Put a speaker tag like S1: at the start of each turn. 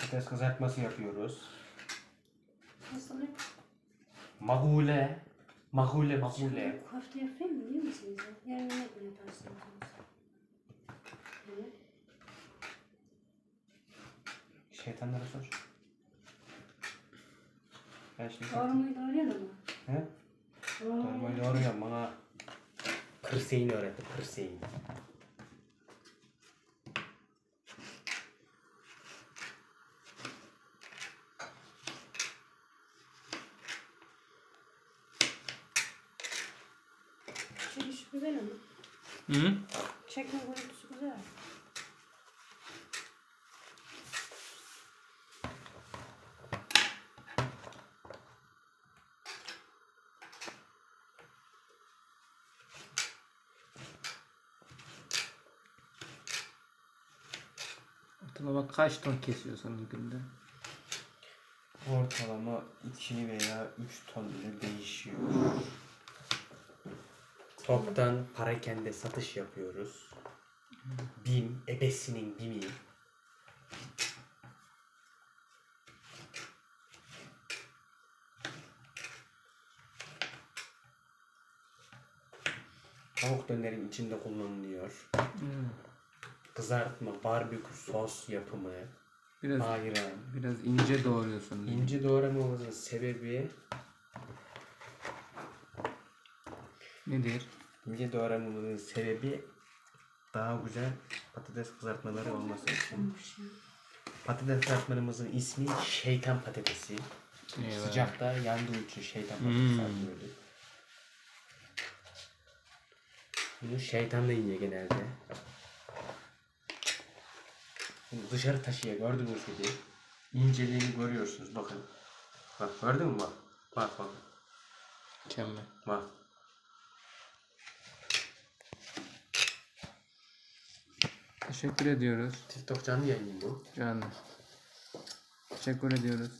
S1: Patates kızartması yapıyoruz.
S2: Nasıl ne?
S1: Magule. Magule magule.
S2: Köfte yapayım mı? İyi misiniz? ya? Yarın ne gün yaparsınız? Evet.
S1: Şeytanlara sor. Ben şimdi
S2: Doğramayı doğruyor ama.
S1: He? Doğrumayı doğruyorum bana kırseyin öğretti kırseyin.
S2: Çekiş güzel ama.
S3: Hı?
S2: Çekme görüntüsü güzel.
S3: Ortalama kaç ton kesiyorsunuz günde?
S1: Ortalama 2 veya 3 ton ile değişiyor. Toptan parayken de satış yapıyoruz. Bim, ebesinin bimi. Tavuk dönerin içinde kullanılıyor.
S3: Hı.
S1: Kızartma, barbekü sos yapımı,
S3: Biraz
S1: ayran.
S3: biraz ince doğruyorsunuz.
S1: İnce doğramamızın sebebi
S3: Nedir?
S1: ince doğramamızın sebebi daha güzel patates kızartmaları olması için. Patates kızartmamızın ismi şeytan patatesi.
S3: Eyvah.
S1: Sıcakta yandığı için şeytan
S3: Hmm.
S1: patatesi adını Bunu şeytan da yiyor genelde. Bunu dışarı taşıyor gördüğünüz gibi. İnceliğini görüyorsunuz bakın. Bak gördün mü bak. Bak bak.
S3: Mükemmel.
S1: Bak.
S3: Teşekkür ediyoruz
S1: TikTok canlı yayın bu.
S3: canım. Teşekkür ediyoruz.